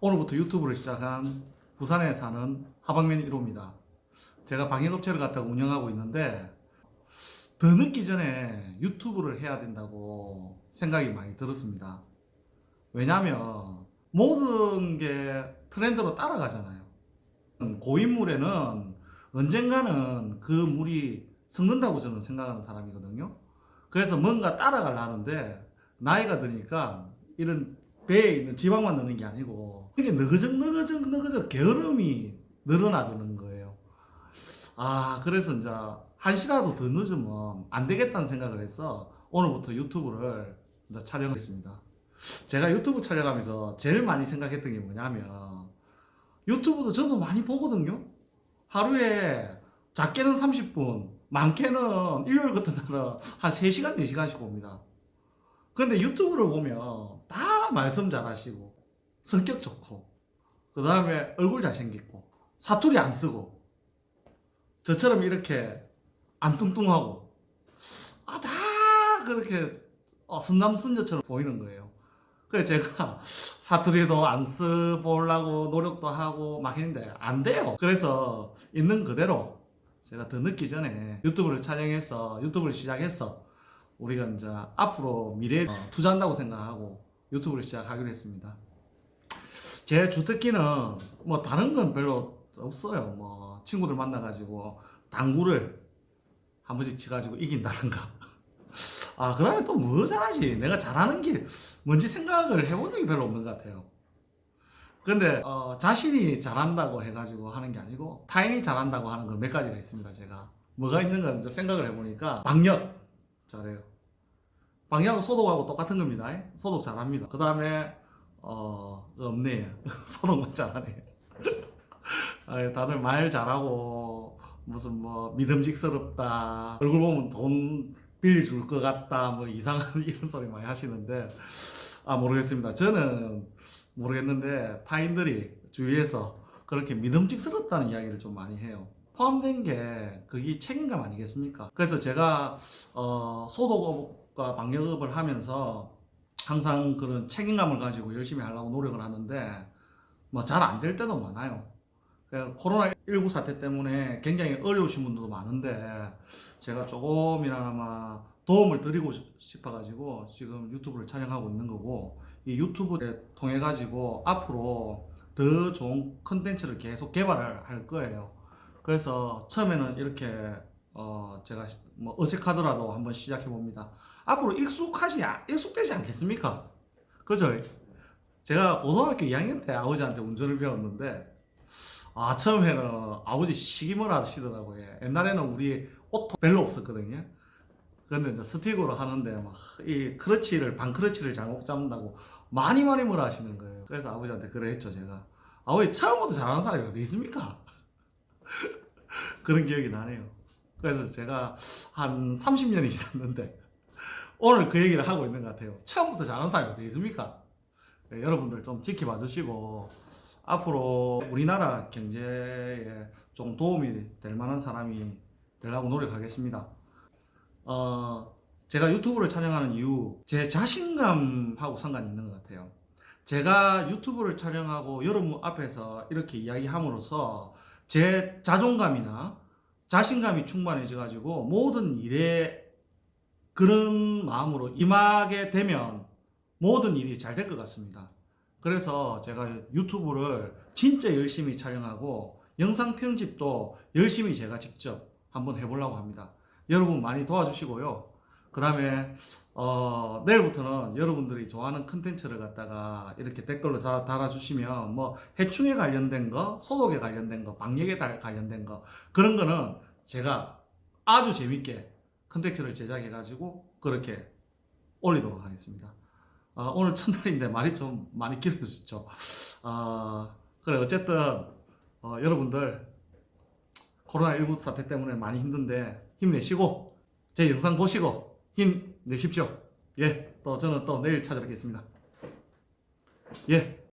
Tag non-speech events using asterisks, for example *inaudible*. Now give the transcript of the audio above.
오늘부터 유튜브를 시작한 부산에 사는 하방면 1호입니다. 제가 방역업체를 갖다가 운영하고 있는데 더 늦기 전에 유튜브를 해야 된다고 생각이 많이 들었습니다. 왜냐하면 모든 게 트렌드로 따라가잖아요. 고인물에는 언젠가는 그 물이 섞는다고 저는 생각하는 사람이거든요. 그래서 뭔가 따라가려는데 나이가 드니까 이런 배에 있는 지방만 넣는 게 아니고 이게 너그적 너그적 너그적 게으름이 늘어나는 거예요. 아 그래서 이제 한 시라도 더 늦으면 안 되겠다는 생각을 해서 오늘부터 유튜브를 이제 촬영했습니다. 제가 유튜브 촬영하면서 제일 많이 생각했던 게 뭐냐면 유튜브도 저도 많이 보거든요. 하루에 작게는 30분, 많게는 일요일 같은 날은 한 3시간, 4시간씩 봅니다. 근데 유튜브를 보면 다 말씀 잘하시고 성격 좋고 그 다음에 얼굴 잘생겼고 사투리 안 쓰고 저처럼 이렇게 안 뚱뚱하고 아 다 그렇게 어, 선남선녀처럼 보이는 거예요. 그래서 제가 *laughs* 사투리도 안 써보려고 노력도 하고 막 했는데 안 돼요. 그래서 있는 그대로 제가 더 늦기 전에 유튜브를 촬영해서 유튜브를 시작해서 우리가 이제 앞으로 미래에 어, 투자한다고 생각하고 유튜브를 시작하기로 했습니다. 제 주특기는 뭐 다른 건 별로 없어요. 뭐 친구들 만나가지고 당구를 한 번씩 치가지고 이긴다든가. *laughs* 아, 그 다음에 또 뭐 잘하지? 내가 잘하는 게 뭔지 생각을 해본 적이 별로 없는 것 같아요. 근데, 어, 자신이 잘한다고 해가지고 하는 게 아니고, 타인이 잘한다고 하는 건 몇 가지가 있습니다, 제가. 뭐가 있는가 이제 생각을 해보니까, 방역. 잘해요. 방역하고 소독하고 똑같은 겁니다. 소독 잘합니다. 그 다음에, 어, 없네요. *laughs* 소독만 잘하네요. *laughs* 아, 다들 말 잘하고, 무슨 뭐, 믿음직스럽다. 얼굴 보면 돈 빌려줄 것 같다. 뭐, 이상한 *laughs* 이런 소리 많이 하시는데, 아, 모르겠습니다. 저는 모르겠는데, 타인들이 주위에서 그렇게 믿음직스럽다는 이야기를 좀 많이 해요. 포함된 게 그게 책임감 아니겠습니까? 그래서 제가 어, 소독 업과 방역업을 하면서 항상 그런 책임감을 가지고 열심히 하려고 노력을 하는데 뭐 잘 안 될 때도 많아요. 코로나19 사태 때문에 굉장히 어려우신 분들도 많은데 제가 조금이나마 도움을 드리고 싶어가지고 지금 유튜브를 촬영하고 있는 거고 이 유튜브를 통해 가지고 앞으로 더 좋은 컨텐츠를 계속 개발을 할 거예요. 그래서 처음에는 이렇게 어 제가 뭐 어색하더라도 한번 시작해 봅니다. 앞으로 익숙하지 익숙되지 않겠습니까? 그죠? 제가 고등학교 2학년 때 아버지한테 운전을 배웠는데 아 처음에는 아버지 시기물 하시더라고요. 옛날에는 우리 오토 별로 없었거든요. 근데 이제 스틱으로 하는데 막 이 크러치를 반 크러치를 잘못 잡는다고 많이 많이 뭐라 하시는 거예요. 그래서 아버지한테 그래 했죠 제가. 아버지 처음부터 잘하는 사람이 어디 있습니까? *laughs* 그런 기억이 나네요. 그래서 제가 한 30년이 지났는데 오늘 그 얘기를 하고 있는 것 같아요. 처음부터 잘하는 사람이 어디 있습니까? 네, 여러분들 좀 지켜봐 주시고 앞으로 우리나라 경제에 좀 도움이 될 만한 사람이 되려고 노력하겠습니다. 어, 제가 유튜브를 촬영하는 이유, 제 자신감하고 상관이 있는 것 같아요. 제가 유튜브를 촬영하고 여러분 앞에서 이렇게 이야기함으로써 제 자존감이나 자신감이 충만해져가지고 모든 일에 그런 마음으로 임하게 되면 모든 일이 잘 될 것 같습니다. 그래서 제가 유튜브를 진짜 열심히 촬영하고 영상 편집도 열심히 제가 직접 한번 해보려고 합니다. 여러분 많이 도와주시고요. 그 다음에 어, 내일부터는 여러분들이 좋아하는 컨텐츠를 갖다가 이렇게 댓글로 자- 달아주시면 뭐 해충에 관련된 거, 소독에 관련된 거, 방역에 달- 관련된 거 그런 거는 제가 아주 재밌게 컨텐츠를 제작해가지고 그렇게 올리도록 하겠습니다. 어, 오늘 첫날인데 말이 좀 많이 길어졌죠. 어, 그래 어쨌든 어, 여러분들 코로나19 사태 때문에 많이 힘든데 힘내시고 제 영상 보시고 힘내십시오. 예, 또 저는 또 내일 찾아뵙겠습니다. 예,